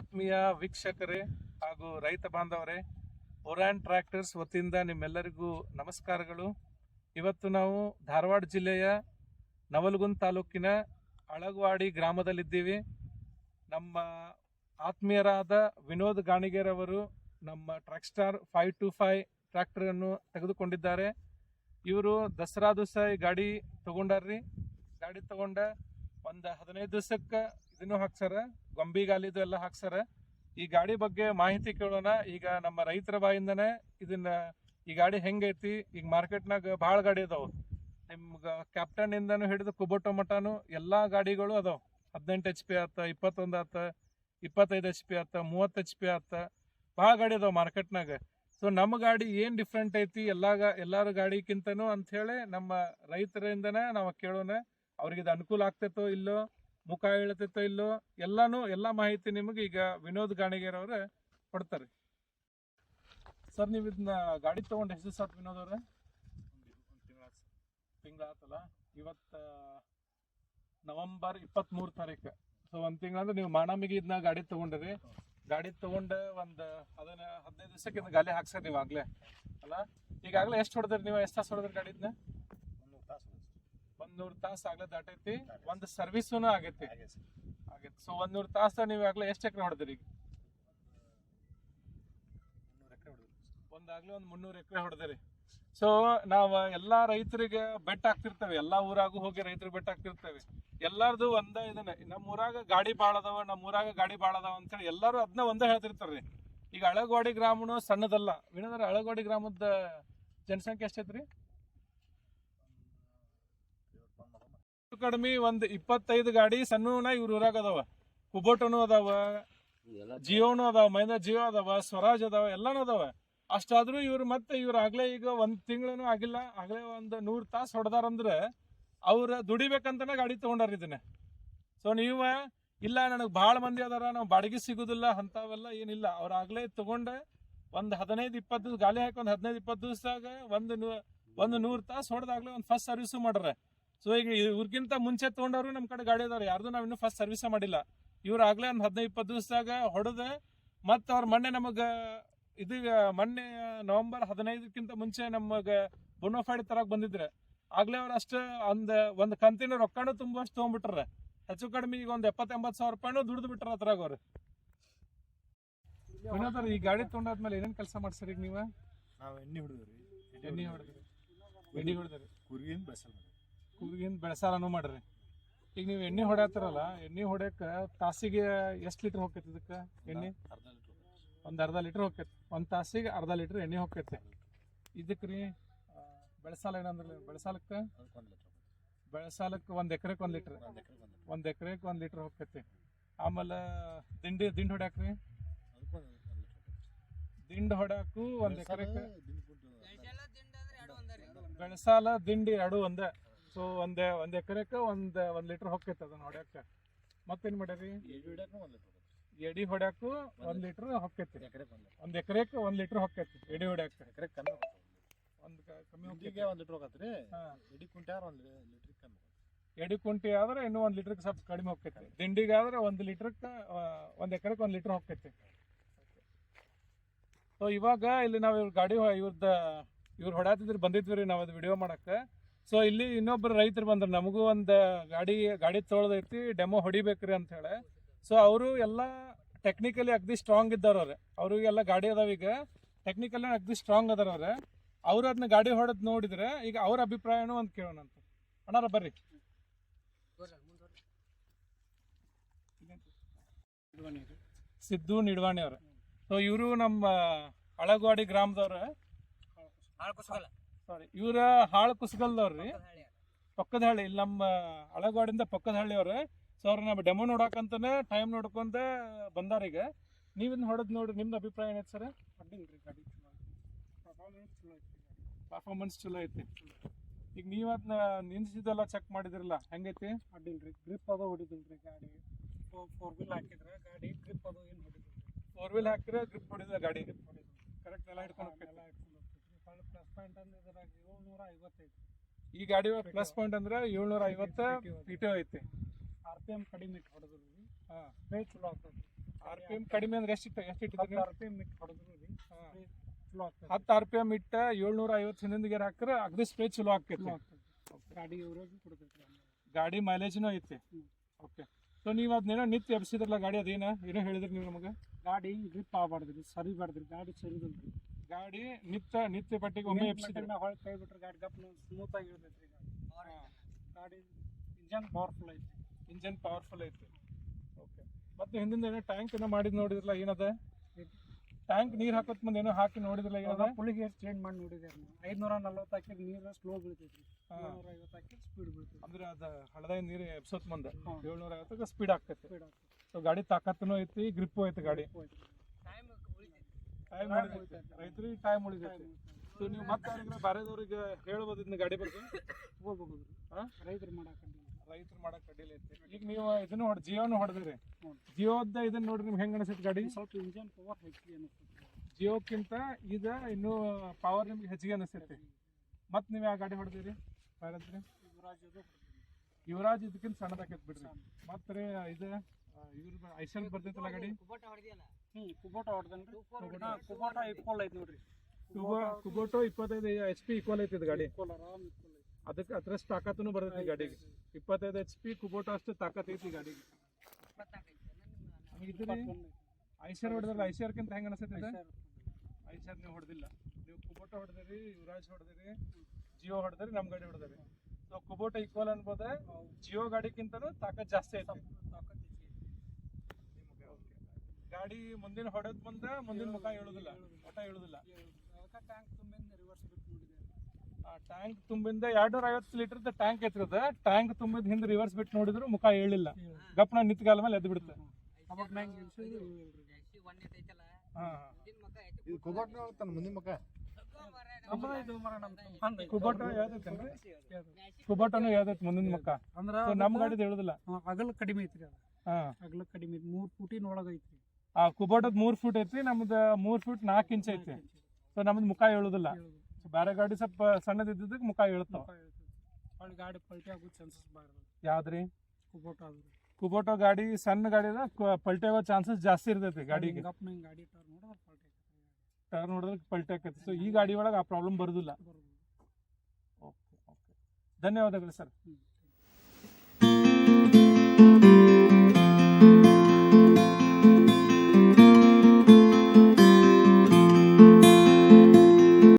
ಆತ್ಮೀಯ ವೀಕ್ಷಕರೇ ಹಾಗೂ ರೈತ ಬಾಂಧವರೇ ಒರಾನ್ ಟ್ರ್ಯಾಕ್ಟರ್ಸ್ ವತಿಯಿಂದ ನಿಮ್ಮೆಲ್ಲರಿಗೂ ನಮಸ್ಕಾರಗಳು. ಇವತ್ತು ನಾವು ಧಾರವಾಡ ಜಿಲ್ಲೆಯ ನವಲಗುಂದ ತಾಲೂಕಿನ ಅಳಗವಾಡಿ ಗ್ರಾಮದಲ್ಲಿದ್ದೀವಿ. ನಮ್ಮ ಆತ್ಮೀಯರಾದ ವಿನೋದ್ ಗಾಣಿಗೇರವರು ನಮ್ಮ ಟ್ರ್ಯಾಕ್ಸ್ಟಾರ್ ಫೈವ್ ಟು ಫೈವ್ ಟ್ರ್ಯಾಕ್ಟರನ್ನು ತೆಗೆದುಕೊಂಡಿದ್ದಾರೆ. ಇವರು ದಸರಾ ದಿವಸ ಗಾಡಿ ತಗೊಂಡಾರ್ರಿ. ಗಾಡಿ ತಗೊಂಡ ಒಂದು ಹದಿನೈದು ದಿವಸಕ್ಕೆ ಇದನ್ನು ಹಾಕ್ಸಾರ. ಗೊಂಬಿಗಾಲಿದು ಎಲ್ಲ ಹಾಕ್ಸಾರ. ಈ ಗಾಡಿ ಬಗ್ಗೆ ಮಾಹಿತಿ ಕೇಳೋಣ. ಈಗ ನಮ್ಮ ರೈತರ ಬಾಯಿಂದನೇ ಇದನ್ನ ಈ ಗಾಡಿ ಹೆಂಗೈತಿ ಈಗ ಮಾರ್ಕೆಟ್ನಾಗ ಭಾಳ ಗಾಡಿ ಅದಾವ. ನಿಮ್ಗೆ ಕ್ಯಾಪ್ಟನ್ ಇಂದನು ಹಿಡಿದು ಕುಬೋಟೋ ಮಟನು ಎಲ್ಲ ಗಾಡಿಗಳು ಅದಾವ. ಹದಿನೆಂಟು ಎಚ್ ಪಿ ಆತ, ಇಪ್ಪತ್ತೊಂದು ಆತ, ಇಪ್ಪತ್ತೈದು ಎಚ್ ಪಿ ಆತ, ಮೂವತ್ತು ಎಚ್ ಪಿ ಆತ, ಭಾಳ ಗಾಡಿ ಅದಾವ ಮಾರ್ಕೆಟ್ನಾಗ ಸೊ ನಮ್ಮ ಗಾಡಿ ಏನ್ ಡಿಫ್ರೆಂಟ್ ಐತಿ? ಎಲ್ಲ ಎಲ್ಲಾರ ಗಾಡಿಕ್ಕಿಂತನೂ ಅಂತ ಹೇಳಿ ನಮ್ಮ ರೈತರಿಂದನೇ ನಾವು ಕೇಳೋಣ. ಅವ್ರಿಗೆ ಇದು ಅನುಕೂಲ ಆಗ್ತೈತೋ ಇಲ್ಲೋ? ಮುಖ ಹೇಳತೈತೋ ಇಲ್ಲೋ, ಎಲ್ಲಾನು ಎಲ್ಲಾ ಮಾಹಿತಿ ನಿಮಗೆ ಈಗ ವಿನೋದ್ ಗಾಣಿಗೇರ್ ಅವ್ರ ಕೊಡ್ತಾರೆ. ಸರ್, ನೀವು ಇದನ್ನ ಗಾಡಿ ತೊಗೊಂಡು ಎಷ್ಟು ದಿವಸ ವಿನೋದ್ ಅವ್ರೆ? ತಿಂಗಳ ಆತಲ್ಲ ಇವತ್ತ ನವೆಂಬರ್ ಇಪ್ಪತ್ತ್ ಮೂರ್ ತಾರೀಕು ಸೊ ಒಂದ್ ತಿಂಗಳ ಅಂದ್ರೆ ನೀವು ಮಾಣಮಿಗೆ ಇದನ್ನ ಗಾಡಿ ತಗೊಂಡ್ರಿ. ಗಾಡಿ ತಗೊಂಡ ಒಂದ್ ಅದನ್ನ ಹದಿನೈದು ದಿವಸಕ್ಕಿಂತ ಗಾಲಿ ನೀವು ಆಗಲೇ. ಅಲ್ಲ? ಈಗಾಗಲೇ ಎಷ್ಟು ಹೊಡೆದ್ರಿ ನೀವು? ಎಷ್ಟು ತಾಸು ಹೊಡೆದ್ರಿ ಗಾಡಿದ್ನ ಒಂದ್ ನೂರ್ ತಾಸು ಆಗ್ಲೇ ದಾಟೈತಿ ಒಂದು ಸರ್ವಿಸೂನು ಆಗೈತಿ. ಆಗೈತಿ ಸೊ ಒಂದ್ ನೂರ್ ತಾಸ ನೀವು ಆಗ್ಲೇ ಎಷ್ಟು ಎಕರೆ ಹೊಡೆದ್ರಿ ಈಗ? ಒಂದಾಗ್ಲೇ ಒಂದು ಮುನ್ನೂರು ಎಕರೆ ಹೊಡೆದ್ರಿ. ಸೊ ನಾವು ಎಲ್ಲಾ ರೈತರಿಗೆ ಬೆಟ್ ಆಗ್ತಿರ್ತೇವೆ ಎಲ್ಲಾ ಊರಾಗೂ ಹೋಗಿ ರೈತರಿಗೆ ಬೆಟ್ ಆಗ್ತಿರ್ತೇವೆ ಎಲ್ಲಾರ್ದು ಒಂದ ಇದನ್ನ. ನಮ್ಮ ಊರಾಗ ಗಾಡಿ ಭಾಳ ಅದಾವ ನಮ್ಮ ಊರಾಗ ಗಾಡಿ ಭಾಳ ಅದಾವ ಅಂತೇಳಿ ಎಲ್ಲಾರು ಅದನ್ನ ಒಂದೇ ಹೇಳ್ತಿರ್ತಾರ್ರಿ ಈಗ ಅಳಗವಾಡಿ ಗ್ರಾಮನು ಸಣ್ಣದಲ್ಲ. ವಿನೋದ್ರ ಅಳಗವಾಡಿ ಗ್ರಾಮದ ಜನಸಂಖ್ಯೆ ಎಷ್ಟೈತ್ರಿ ಕಡಿಮೆ ಒಂದ್ ಇಪ್ಪತ್ತೈದು ಗಾಡಿ ಸಣ್ಣನ ಇವ್ರ ಊರಾಗ ಅದಾವ. ಕುಬೋಟನು ಅದಾವ ಜಿಯೋನು ಅದಾವ ಮಹಿಂದ್ರ ಜಿಯೋ ಅದಾವ ಸ್ವರಾಜ್ ಅದಾವ ಎಲ್ಲಾನು ಅದಾವ. ಅಷ್ಟಾದ್ರೂ ಇವ್ರು ಮತ್ತೆ ಇವ್ರು ಆಗ್ಲೇ ಈಗ ಒಂದ್ ತಿಂಗಳನು ಆಗಿಲ್ಲ ಆಗ್ಲೇ ಒಂದ್ ನೂರ್ ತಾಸ್ ಹೊಡೆದಾರಂದ್ರೆ ಅವ್ರ ದುಡಿಬೇಕಂತಾನೆ ಗಾಡಿ ತಗೊಂಡಾರ ಇದನ್ನ ಸೊ ನೀವು ಇಲ್ಲ ನನಗೆ ಭಾಳ ಮಂದಿ ಅದಾರ ನಾವು ಬಾಡಿಗೆ ಸಿಗುದಿಲ್ಲ ಅಂತಾವೆಲ್ಲ ಏನಿಲ್ಲ. ಅವ್ರ ಆಗ್ಲೇ ತಗೊಂಡ ಒಂದ್ ಹದಿನೈದು ಇಪ್ಪತ್ತು ದಿವ್ಸ ಗಾಲಿ ಹಾಕಿ ಒಂದ್ ಹದಿನೈದು ಇಪ್ಪತ್ತು ದಿವಸದಾಗ ಒಂದು ಒಂದು ನೂರ್ ತಾಸ್ ಹೊಡೆದಾಗ್ಲೇ ಒಂದು ಫಸ್ಟ್ ಸರ್ವಿಸ್ ಮಾಡ್ರ. ಸೊ ಈಗ ಇವ್ರಿಗಿಂತ ಮುಂಚೆ ತಗೊಂಡವ್ರು ನಮ್ಮ ಕಡೆ ಗಾಡಿ ಅದಾರ ಯಾರ್ದು ನಾವು ಇನ್ನೂ ಫಸ್ಟ್ ಸರ್ವಿಸ್ ಮಾಡಿಲ್ಲ. ಇವ್ರು ಆಗ್ಲೇ ಒಂದು ಹದಿನೈದು ಇಪ್ಪತ್ತು ದಿವಸದಾಗ ಹೊಡೆದ ಮತ್ತ ಅವ್ರ ಮೊನ್ನೆ ನಮಗ ಇದೀಗ ಮೊನ್ನೆ ನವೆಂಬರ್ ಹದಿನೈದಕ್ಕಿಂತ ಮುಂಚೆ ನಮಗೆ ಬೊನೋಫೈಡ್ ತರಕ್ ಬಂದಿದ್ರೆ ಆಗ್ಲೇ ಅವ್ರು ಅಷ್ಟು ಒಂದು ಒಂದು ಕಂತಿನ ರೊಕ್ಕನೂ ತುಂಬಷ್ಟು ತಗೊಂಡ್ಬಿಟ್ರ ಹೆಚ್ಚು ಕಡಿಮೆ ಈಗ ಒಂದು ಎಪ್ಪತ್ತೆಂಬತ್ತು ಸಾವಿರ ರೂಪಾಯಿನೂ ದುಡ್ದು ಬಿಟ್ರ ಅದ್ರಾಗ ಅವ್ರು. ವಿನೋದರ್ ಈ ಗಾಡಿ ತೊಗೊಂಡಾದ್ಮೇಲೆ ಏನೇನು ಕೆಲಸ ಮಾಡ್ಸರಿ ಈಗ ನೀವು? ನಾವು ಎಣ್ಣೆ ಹೊಡೆದ್ರಿ ಎಣ್ಣೆ ಹೊಡೆದ್ರಿ ಎಣ್ಣೆ ಹೊಡೆದ್ರಿ ಕುರಿಗಿನ ಬೆಸಲ್ ಕೂಗಿಂದ ಬೆಳಸಾಲನು ಮಾಡ್ರಿ. ಈಗ ನೀವು ಎಣ್ಣೆ ಹೊಡ್ಯಾತಿರಲ್ಲ ಎಣ್ಣೆ ಹೊಡ್ಯಾಕ ತಾಸಿಗೆ ಎಷ್ಟು ಲೀಟರ್ ಹೋಗ್ತೈತಿ ಇದಕ್ಕೆ ಎಣ್ಣೆ? ಅರ್ಧ ಲೀಟ್ರ್ ಒಂದ್ ಅರ್ಧ ಲೀಟರ್ ಹೋಗ್ತೈತಿ ಒಂದು ತಾಸಿಗೆ ಅರ್ಧ ಲೀಟರ್ ಎಣ್ಣೆ ಹೋಗ್ತೈತಿ ಇದಕ್ಕೆ ರೀ ಬೆಳಸಾಲ ಏನಂದ್ರೆ ಬೆಳಸಾಲಕ್ಕೆ? ಬೆಳೆಸಾಲಕ್ಕೆ ಒಂದು ಎಕರೆಗೆ ಒಂದು ಲೀಟ್ರ್ ಎಕರೆಕ್ ಒಂದ್ ಲೀಟರ್ ಒಂದು ಎಕರೆಗೆ ಒಂದು ಒಂದ್ ಎಕರೆಕ್ ಒಂದ್ ಲೀಟರ್ ಹೋಗ್ತೈತಿ ಆಮೇಲೆ ದಿಂಡಿ ದಿಂಡ್ ಹೊಡ್ಯಾಕ್ರಿ ದಿಂಡು ಹೊಡ್ಯಾಕು ಒಂದ್ ಎಕರೆಕ್ ದಿನ ಬೆಳಸಾಲ ದಿಂಡಿ ಎರಡು ಒಂದೇ. ಸೊ ಒಂದ್ ಒಂದ್ ಎಕರೆಕ್ ಒಂದ್ ಒಂದ್ ಲೀಟರ್ ಹೊಕ್ಕೈತೆ ಅದನ್ನ ಹೊಡ್ಯಾಕ ಮತ್ತೇನ್ ಮಾಡ್ಯಾರಿ ಎಡಿ ಹಿಡಿಯಕ್ಕೆ ಒಂದು ಲೀಟ್ರ್ ಎಡಿ ಹೊಡ್ಯಾಕು ಒಂದ್ ಲೀಟರ್ ಹೊಕ್ಕೈತಿ. ಎಕರೆಗೆ ಒಂದು ಲೀಟ್ರ್ ಒಂದ್ ಎಕರೆಕ್ ಒಂದ್ ಲೀಟರ್ ಹೊಕ್ಕೈತಿ ಎಡಿ ಹೊಡ್ಯಾಕ. ಎಕರೆಗೆ ಕಮ್ಮಿ ಒಂದು ಲೀಟ್ರ್. ಎಡಿ ಕುಂಟ್ಯಾರ ಒಂದು ಲೀಟ್ರಿಗೆ ಕಮ್ಮಿ ಎಡಿ ಕುಂಟಿ ಆದ್ರೆ ಇನ್ನೂ ಒಂದ್ ಲೀಟರ್ ಸ್ವಲ್ಪ ಕಡಿಮೆ ಹೋಗ್ತೈತಿ ದಿಂಡಿಗೆ ಆದ್ರೆ ಒಂದ್ ಲೀಟರ್ಕ ಒಂದ್ ಎಕರೆಕ್ ಒಂದ್ ಲೀಟರ್ ಹೋಗ್ತೈತಿ ಸೊ ಇವಾಗ ಇಲ್ಲಿ ನಾವ್ ಇವ್ರ ಗಾಡಿ ಇವ್ರದ್ದ ಇವ್ರು ಹೊಡ್ಯಾತಿದ್ರು ಬಂದಿದ್ವಿ ರೀ ನಾವ್ ಅದು ವಿಡಿಯೋ ಮಾಡಕ್ಕ. ಸೊ ಇಲ್ಲಿ ಇನ್ನೊಬ್ರು ರೈತರು ಬಂದರು. ನಮಗೂ ಒಂದು ಗಾಡಿ ಗಾಡಿ ತೊಳ್ದೈತಿ ಡೆಮೋ ಹೊಡಿಬೇಕ್ರಿ ಅಂತ ಹೇಳಿ. ಸೊ ಅವರು ಎಲ್ಲ ಟೆಕ್ನಿಕಲಿ ಅಗ್ದಿ ಸ್ಟ್ರಾಂಗ್ ಇದ್ದವ್ರು ಅವ್ರೆ. ಅವ್ರಿಗೆಲ್ಲ ಗಾಡಿ ಅದಾವ ಈಗ. ಟೆಕ್ನಿಕಲಿ ಅಗ್ದಿ ಸ್ಟ್ರಾಂಗ್ ಅದಾರ ಅವ್ರೆ. ಅವ್ರು ಅದನ್ನ ಗಾಡಿ ಹೊಡೆದ್ ನೋಡಿದ್ರೆ ಈಗ ಅವ್ರ ಅಭಿಪ್ರಾಯನೂ ಒಂದು ಕೇಳೋಣ ಅಣ್ಣಾರ ಬರ್ರಿ. ಸಿದ್ದು ನಿಡ್ವಾಣಿ ಅವ್ರ. ಸೊ ಇವರು ನಮ್ಮ ಅಳಗವಾಡಿ ಗ್ರಾಮದವ್ರ. ಸಾರಿ. ಇವ್ರ ಹಾಳು ಕುಸಗಲ್ದವ್ರಿ ಪಕ್ಕದ ಹಳ್ಳಿ ಇಲ್ಲಿ ನಮ್ಮ ಅಳಗವಾಡಿಂದ ಪಕ್ಕದ ಹಳ್ಳಿ ಅವ್ರ ಸೊ ಅವ್ರ ನಮ್ಮ ಡೆಮೋ ನೋಡಕಂತಾನೆ ಟೈಮ್ ನೋಡ್ಕೊಂತ ಬಂದಾರ ಈಗ. ನೀವ್ ಇದನ್ನ ಹೊಡೆದ್ ನೋಡ್ರಿ ನಿಮ್ದು ಅಭಿಪ್ರಾಯ ಏನೈತೆ ಸರ್? ಅಡ್ಡಿಲ್ರಿ ಗಾಡಿ ಚಲೋ ಪರ್ಫಾರ್ಮೆನ್ಸ್ ಚಲೋ ಐತಿ ಪರ್ಫಾರ್ಮೆನ್ಸ್ ಚಲೋ ಐತಿ ಈಗ ನೀವ್ ಅದನ್ನ ನಿಲ್ಸಿದೆಲ್ಲ ಚೆಕ್ ಮಾಡಿದ್ರಲ್ಲ ಹೆಂಗೈತಿ? ಅಡ್ಡಿಲ್ರಿ ಗ್ರಿಪ್ ಅದು ಹೊಡಿದಿಲ್ರಿ ಗಾಡಿ. ಫೋರ್ ವೀಲ್ ಹಾಕಿದ್ರೆ ಗಾಡಿ ಗ್ರಿಪ್ ಅದು ಏನು ಹೊಡಿದಿಲ್ರಿ? ಫೋರ್ ವೀಲ್ ಹಾಕಿದ್ರೆ ಗ್ರಿಪ್ ಹೊಡಿದ ಗಾಡಿ. ಗ್ರಿಪ್ ಹೊಡಿದ್ರು ಕರೆಕ್ಟ್ ಎಲ್ಲ ಹಿಡ್ಕೊಂಡು ಹೋಗ್ತೈತಿ ಎಲ್ಲ ಪ್ಲಸ್ ಪಾಯಿಂಟ್ ಅಂದ್ರೆ ಇದ್ರಾಗ ಏಳ್ನೂರ ಐವತ್ತೈತಿ ಈ ಗಾಡಿ ಪ್ಲಸ್ ಪಾಯಿಂಟ್ ಅಂದ್ರೆ ಏಳ್ನೂರ ಐವತ್ತು ಪಿ ಟಿ ಐತಿ. ಆರ್ ಪಿ ಎಂ ಕಡಿಮೆ ಇಟ್ಟು ಹೊಡೆದ್ರು ರೀ. ಹಾಂ. ಪೇ ಚಲೋ ಆಗ್ತದೆ ಆರ್ ಪಿ ಎಂ ಕಡಿಮೆ ಅಂದ್ರೆ ಎಷ್ಟು ಎಷ್ಟು ಹತ್ತು ಇಟ್ಟಿದ್ದೀರಿ ಆರ್ ಪಿ ಎಂ ಇಟ್ಟು ಹೊಡೆದ್ರು ರೀ. ಸ್ಪ್ರೇ ಚಲೋ ಆಗ್ತದೆ ಹತ್ತು ಆರ್ ಪಿ ಎಂ ಇಟ್ಟ ಏಳ್ನೂರ ಐವತ್ತು ಹಿಂದಿನ ಗೇರ್ ಹಾಕ್ರೆ ಅಗದಿ ಸ್ಪ್ರೇ ಚಲೋ ಆಗ್ತದೆ ಗಾಡಿ ಇವ್ರಿಗೆ ಕೊಡ್ತೈತಿ ಗಾಡಿ ಮೈಲೇಜ್ನೂ ಐತಿ. ಓಕೆ ಸೊ ನೀವು ಅದನ್ನೇನೋ ನಿತ್ಯ ಎಬ್ಸಿದ್ರಲ್ಲ ಗಾಡಿ ಅದೇನ? ಏನೋ ಹೇಳಿದ್ರಿ ನೀವು ನಮಗೆ? ಗಾಡಿ ಗ್ರಿಪ್ ಆಗ್ಬಾರ್ದು ರೀ ಸರಿಬಾರ್ದು ರೀ ಗಾಡಿ ಸರಿ ರೀ ಗಾಡಿ ನಿತ್ತ ನಿತ್ಯ ಪಟ್ಟಿಗೆ ಒಮ್ಮೆ ಎಪ್ಸಿದ್ರೆ ಹೊಳೆ ಕೈ ಬಿಟ್ರೆ ಗಾಡಿ ಗಪ್ನ ಸ್ಮೂತ್ ಆಗಿ ಇರುತ್ತೆ ಗಾಡಿ. ಗಾಡಿ ಇಂಜನ್ ಪವರ್ಫುಲ್ ಐತಿ ಇಂಜನ್ ಪವರ್ಫುಲ್ ಐತಿ ಓಕೆ ಮತ್ತೆ ಹಿಂದಿಂದ ಏನೋ ಟ್ಯಾಂಕ್ ಏನೋ ಮಾಡಿದ್ ನೋಡಿದ್ರಲ್ಲ ಏನದ? ಟ್ಯಾಂಕ್ ನೀರ್ ಹಾಕೋತ್ ಮುಂದೆ ಏನೋ ಹಾಕಿ ನೋಡಿದ್ರಲ್ಲ ಏನದ? ಗೇರ್ ಚೇಂಜ್ ಮಾಡಿ ನಾವು. ಐದ್ನೂರ ನಲ್ವತ್ತು ಹಾಕಿದ್ರೆ ನೀರು ಸ್ಲೋ ಬೀಳ್ತೈತಿ. ಏಳ್ನೂರ ಐವತ್ತು ಹಾಕಿದ್ರೆ ಸ್ಪೀಡ್ ಬೀಳ್ತೈತಿ ಅಂದ್ರೆ ಅದ ಹಳದಾಗಿ ನೀರು ಎಬ್ಸೋತ್ ಮುಂದೆ. ಏಳ್ನೂರ ಐವತ್ತಕ್ಕೆ ಸ್ಪೀಡ್ ಆಗ್ತೈತಿ. ಸ್ಪೀಡ್ ಆಗ್ತೈತಿ. ಸೊ ಗಾಡಿ ತಾಕತ್ತೂ ಐತಿ ಗ್ರಿಪ್ಪು ಐತಿ ಗಾಡಿ. ಟೈಮ್ ಉಳಿತೈತಿ. ರೈತರಿಗೆ ಟೈಮ್ ಉಳಿದೈತಿ ಸೊ ನೀವು ಮತ್ತೆ ಬೇರೆದವ್ರಿಗೆ ಹೇಳ್ಬೋದು ಇದನ್ನ ಗಾಡಿ ಬಗ್ಗೆ? ಹೋಗ್ಬೋದು. ಹಾಂ? ರೈತರು ಮಾಡಾಕಂಡಿಲ್ಲ ರೈತರು ಮಾಡಕ್ ಅಡ್ಡಿಲ್ಲ ಐತಿ ಈಗ ನೀವು ಇದನ್ನು ಹೊಡ್ ಜಿಯೋನು ಹೊಡೆದ್ರಿ. ಹ್ಞೂ. ಜಿಯೋದ ಇದನ್ನ ನೋಡ್ರಿ ನಿಮ್ಗೆ ಹೆಂಗೆ ಅನಿಸುತ್ತೆ ಗಾಡಿ? ಸ್ವಲ್ಪ ಇಂಜನ್ ಪವರ್ ಹೆಚ್ಚಿಗೆ ಅನಿಸ್ತದೆ ಜಿಯೋಕ್ಕಿಂತ ಇದ ಇನ್ನೂ ಪವರ್ ನಿಮ್ಗೆ ಹೆಚ್ಚಿಗೆ ಅನಿಸ್ತೈತಿ ಮತ್ತೆ ನೀವು ಯಾವ ಗಾಡಿ ಹೊಡೆದಿರಿ? ಬಾರದ್ರಿ. ಯುವರಾಜ್ ಇದಕ್ಕಿಂತ ಸಣ್ಣದಾಗ ಬಿಡ್ರಿ. ಮತ್ತೆ ರೀ ಇದು ಇವ್ರ ಐಶನ್ ಬರ್ತೈತಲ್ಲ ಗಾಡಿ? ಹ್ಞೂ ಕುಬೋಟ ಹೊಡ್ದನ್ರಿ ಕುಬೋಟ ಇಕ್ವಲ್ ಐತಿ ನೋಡ್ರಿ. ಕುಬೋ ಕುಬೋಟೋ ಇಪ್ಪತ್ತೈದು ಎಚ್ ಪಿ ಈಕ್ವಲ್ ಐತಿ ಗಾಡಿ. ಅದಕ್ಕೆ ಅದ್ರಷ್ಟು ತಾಕತ್ತೂ ಬರ್ತೈತಿ ಗಾಡಿಗೆ. ಇಪ್ಪತ್ತೈದು ಎಚ್ ಪಿ ಕುಬೋಟೋ ಅಷ್ಟು ತಾಕತ್ ಐತಿ ಗಾಡಿಗೆ. ಐಸರ್ ಹೊಡೆದ್ರಲ್ಲ ಐಶರ್ಕಿಂತ ಹೆಂಗ್ ಅನಿಸ್ತೈತಿ ಐಸರ್ ನೀವು ಹೊಡೆದಿಲ್ಲ. ನೀವು ಕುಬೋಟ ಹೊಡೆದಿರಿ ಯುವರಾಜ್ ಹೊಡೆದಿರಿ ಜಿಯೋ ಹೊಡೆದ್ರಿ ನಮ್ಮ ಗಾಡಿ ಹೊಡೆದ್ರಿ. ಸೊ ಕುಬೋಟ ಈಕ್ವಲ್ ಅನ್ಬೋದ ಜಿಯೋ ಗಾಡಿಗಿಂತನೂ ತಾಕತ್ ಜಾಸ್ತಿ ಐತಿ. ಗಾಡಿ ಮುಂದಿನ ಹೊಡೆದ್ ಬಂದ ಮುಂದಿನ ಮುಖ ಹೇಳುದಿಲ್ಲ ಮಠ ಹೇಳುದಿಲ್ಲ. ಟ್ಯಾಂಕ್ ತುಂಬಿಂದ ರಿವರ್ಸ್ ಬಿಟ್ಟು ನೋಡಿದೆ? ಆ ಟ್ಯಾಂಕ್ ತುಂಬಿಂದ ಎರಡ್ನೂರ ಐವತ್ತು ಲೀಟರ್ ಟ್ಯಾಂಕ್ ಐತ್ರದ ಟ್ಯಾಂಕ್ ತುಂಬಿದ ಹಿಂದೆ ರಿವರ್ಸ್ ಬಿಟ್ಟು ನೋಡಿದ್ರು ಮುಖ ಹೇಳಿಲ್ಲ ಗಪ್ನ ನಿಂತ್ಗಾಲ ಮೇಲೆ ಎದ್ದು ಬಿಡುತ್ತೆ ಕುಬಾಟ್ನ ಮುಂದಿನ ಮುಖ? ಅಂದ್ರ ನಮ್ ಗಾಡಿದ ಹೇಳುದಿಲ್ಲ. ಹಾ, ಅಗಲ ಕಡಿಮೆ ಐತ್ರಿ ಅದು. ಹಾ. ಅಗಲ ಕಡಿಮೆ ಐತಿ. ಮೂರ್ ಫೂಟಿನ ಒಳಗ ಐತ್ರಿ ಆ ಕುಬೋಟದ ಮೂರ್ ಫೂಟ್ ಐತಿ ನಮ್ದ ಮೂರ್ ಫೂಟ್ ನಾಲ್ಕು ಇಂಚ್ ಐತಿ ಸೊ ನಮ್ದು ಮುಖ ಹೇಳುದಿಲ್ಲ ಬೇರೆ ಗಾಡಿ ಸ್ವಲ್ಪ ಸಣ್ಣದಿದ್ದಕ್ಕೆ ಮುಖ ಹೇಳ್ತಾವ ಗಾಡಿ ಪಲ್ಟಿ ಆಗೋ ಚಾನ್ಸಸ್ ಯಾವ್ದ್ರಿ? ಕುಬೋಟ ಗಾಡಿ ಸಣ್ಣ ಗಾಡಿ ಪಲ್ಟಿ ಆಗೋ ಚಾನ್ಸಸ್ ಜಾಸ್ತಿ ಇರ್ತೈತಿ ಗಾಡಿಗೆ. ಟರ್ನ್ ನೋಡಿದ್ರೆ ಪಲ್ಟಿ ಆಕೈತಿ ಸೊ ಈ ಗಾಡಿ ಒಳಗೆ ಆ ಪ್ರಾಬ್ಲಮ್ ಬರುದಿಲ್ಲ. ಬರೋದು ಓಕೆ ಓಕೆ ಧನ್ಯವಾದಗಳು ಸರ್.